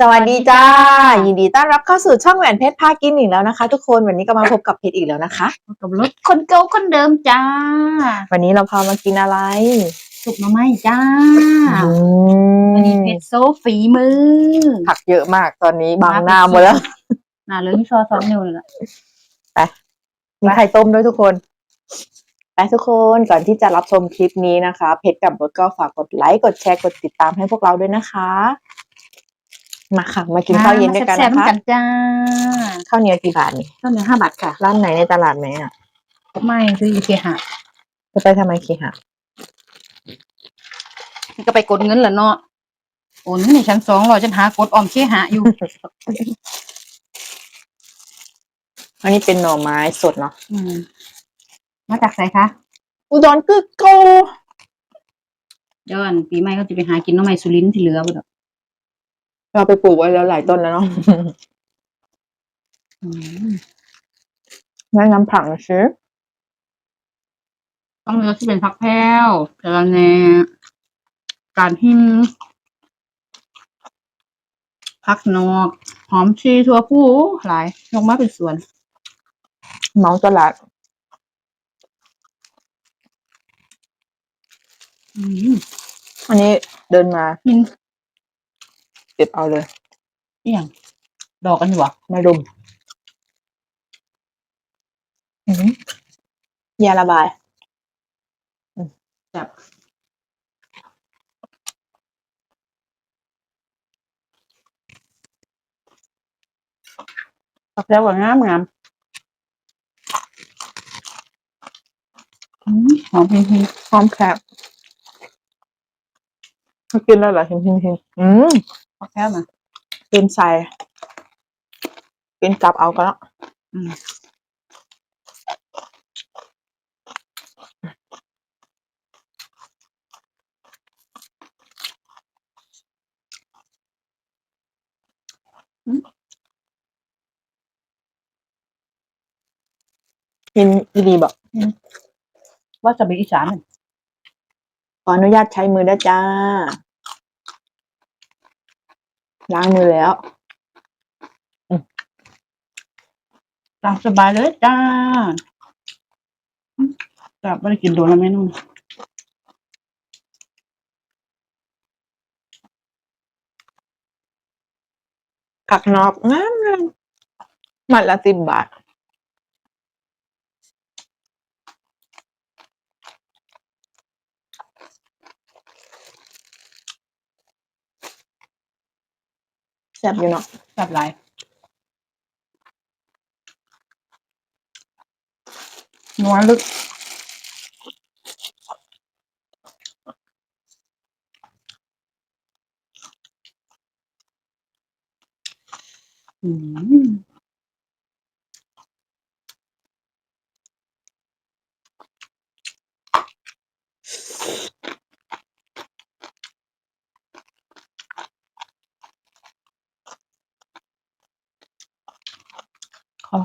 สวัสดีจ้า ยินดีต้อนรับเข้าสู่ช่องแหวนเพชรพากินอีกแล้วนะคะ ทุกคนวันนี้ก็มาพบกับเพชรอีกแล้วนะคะกับรถคนเก่าคนเดิมจ้า วันนี้เราพามากินอะไรสุกหน่อไม้จ้าอืวันนี้มเพชรโซฝีมือผักเยอะมากตอนนี้บางหน้าหมดแล้วหนาเลยที่ซอสองนิ้วเลยล่ะมีไข่ต้มด้วยทุกคนไปทุกคนก่อนที่จะรับชมคลิปนี้นะคะ เพชรกับรถก็ฝากกดไลค์กดแชร์กดติดตามให้พวกเราด้วยนะคะ มาค่ะ มากินข้าวเย็นด้วยกันแซ่บนะๆคะกันจ้าข้าวเหนียวกี่บาทนี่ข้าวเหนียวห้าบาทค่ะ ร้านไหนในตลาดไหมอะไม่ซื้ออีเคหะจะไปทำไมคีหะก็ไปกดเงินแหละเนาะโอนในชั้นสองรอฉันหากดออมเคหะอยู่ อันนี้เป็นหน่อไม้สดเนาะอืมมาจากไหนคะอุดรคือโกย้อนปีใหม่ก็จะไปหากินหน้ำไม้สุรินทร์ที่เหลือหมดอะ เราไปปลูกไว้แล้วหลายต้นแล้วเนาะอืมแนะนำผักหนะชิต้องเลือกที่เป็นผักแพรวกระแหนการหิมผักนอกหอมชีทั่วผู้หลายลงมาเป็นสวนเมาส์ตลาดอืมอันนี้เดินมากิน เก็บเอาเลยอหย่างดอกกันอยู่วะมารุมอื้อหือยาระบายแบบผักแพรวกว่างามงามอืมหอมพิงหอมแคบเขากินแล้วเหรอหิมหิมหิมอืม ๆผักแพรวนะกินใส่กินกลับเอาก็แล้วอืมอืมกินดีๆบอกว่าจะไปอีสานน่ะขออนุญาตใช้มือได้จ้า ล้างมือแล้วตามสบายเลยจ้าอืมแต่ไม่ได้กินโดนแล้วเมนูนี้ผักนอกงามงามมัดละสิบบาท ซ่บอยู่เนาะแบบไรนัวลึกอืม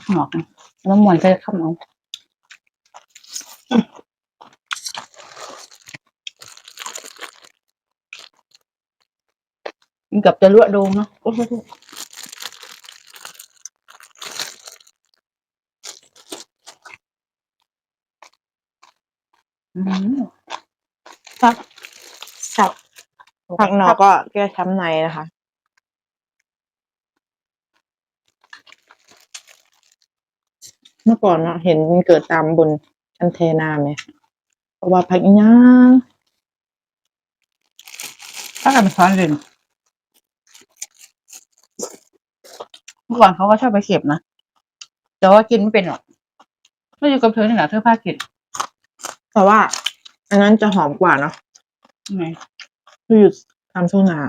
ขอหมอกนะแล้วหมวนจะขับเอาเกับจะลวดโดงเนาะโอ้โหอืมผักสับผักนอกก็แก้ช้ำในนะคะ เมื่อก่อนเนาะเห็นมันเกิดตามบนอันเทนาไหมเพราะว่าผักอีหย่างถ้ากันเป็นซ้อนเรียนเมื่อก่อนเขาก็ชอบไปเก็บนะ แต่ว่ากินไม่เป็นหรอกไม่อยู่กับเธอนี่แหละเธอพากินแต่ว่า อันนั้นจะหอมกว่าเนาะไงคืออยู่ตามทุ่งนา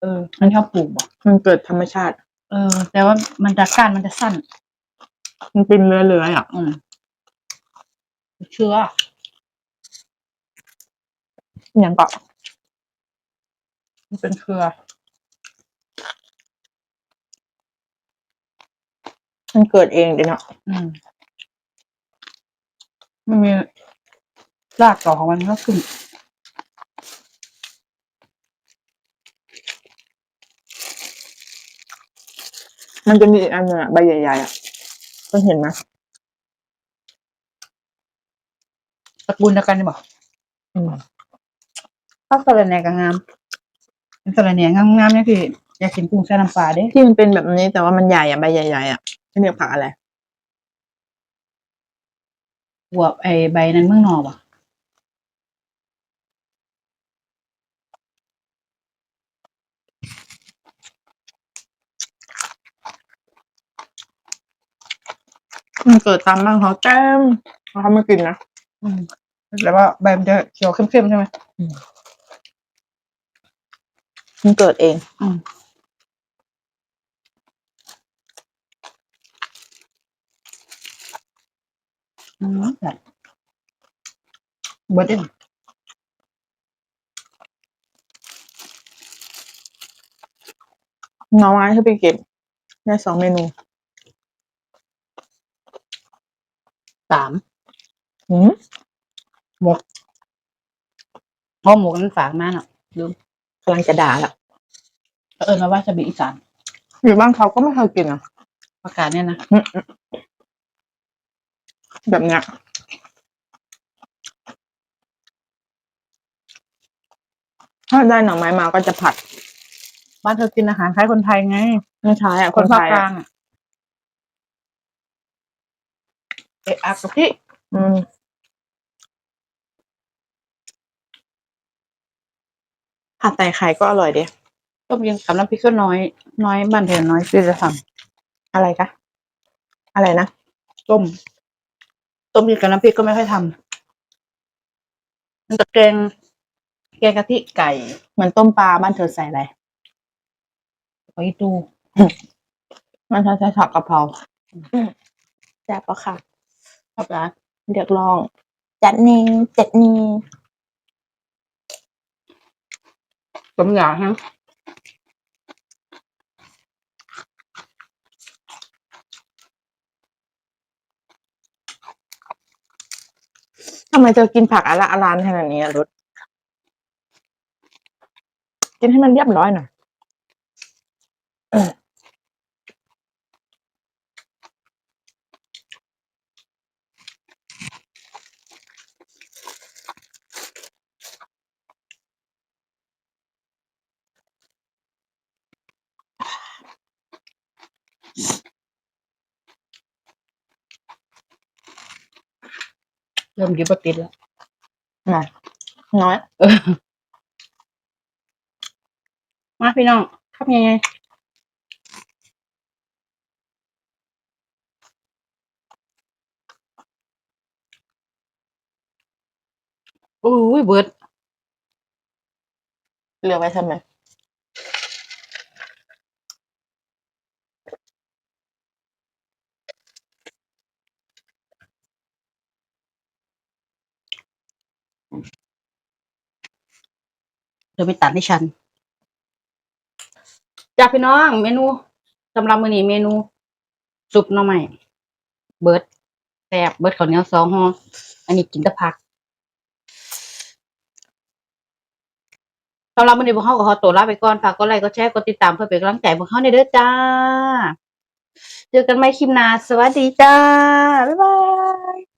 เออ มันชอบปลูกบอกมันเกิดธรรมชาติ เออ แต่ว่ามันจะก้านมันจะสั้น มันเป็นเลื้อยๆอะ อืมเชื้ออย่างก็มันเป็นเครือ มันเกิดเองเดี๋ยวเนาะอืมมันมีรากต่อของมันก็ขึ้นมันจะมีอีกอันหนึงอะใบใหญ่ๆอะ เพิ่งเห็นไหมตระกูลเดียวกันนี่บอกอืมข้าวสาระแหน่กับงามเป็นสาระแหน่งามๆเนี่ยพี่อยากกินกุ้งแช่น้ำปลาเด้ที่มันเป็นแบบนี้แต่ว่ามันใหญ่อะใบใหญ่ๆอะไม่เรียกผักอะไรบวบไอใบนั้นเมืองนอกว่ะ มันเกิดตามบ้านเขาแต้มเขาไม่กินนะอืมแต่ว่าใบมันจะเขียวเข้มๆใช่ไหมมันเกิดเอง อืมอืมแบบเบิร์ดเด้งหน่อไม้ที่ไปเก็บได้สองเมนู สามอืมหมกเพราะหมกนั้นฝากมาเนาะลืมกำลังจะด่าละเอิญมาว่าจะบีอีสานอยู่บ้านเขาก็ไม่เคยกินอะประกาศเนี่ยนะอืมแบบเนี้ยถ้าได้หน่อไม้มาก็จะผัด บ้านเธอกินอาหารคล้ายคนไทยไงไม่ใช่อะคคนนภาคไทยกลาอะงอะ เอะอะกับพี่อืมผัดใส่ไข่ก็อร่อยเดีต้มยำกับน้ำพริกก็น้อย น้อยบ้านเธอน้อยที่จะทอะไรคะอะไรนะำต้ม ต้มยำกับน้ำพริกก็ไม่ค่อยทำมันจะแกงแกงกะทิไก่เหมือนต้มปลาบ้านเธอใส่อะไรไว้ดู มันใช้ผักกะเพราแซ่บปะค่ะ ครับร้านเรียกลอง จัดนี้จัดนี้ต้มยำฮะทำไมเธอกินผักอะละอลานขนาดนี้อะรุดกินให้มันเรียบร้อยหน่อย เออเริ่มกินปติดแล้วมาน้อยมาพี่น้องครับยังไงโอ้ยเบิร์ดเหลือไว้ทำไม ดี๋ยวไปตัดให้ฉันจากพี่น้อง เมนูสำหรับมื้อนี้เมนูซุปหน่อไม้เบิร์ดแซ่บเบิร์ดข้าวเหนียวสองห่ออันนี้กินแต่ผักสำหรับมื้อนี้พวกเขาก็ขอตัวลาไปก่อนฝากกดไลค์กดแชร์กดติดตามเพื่อเป็นกำลังใจพวกเขาในเด้อจ้า เจอกันใหม่คลิปหน้าสวัสดีจ้า บ๊ายบาย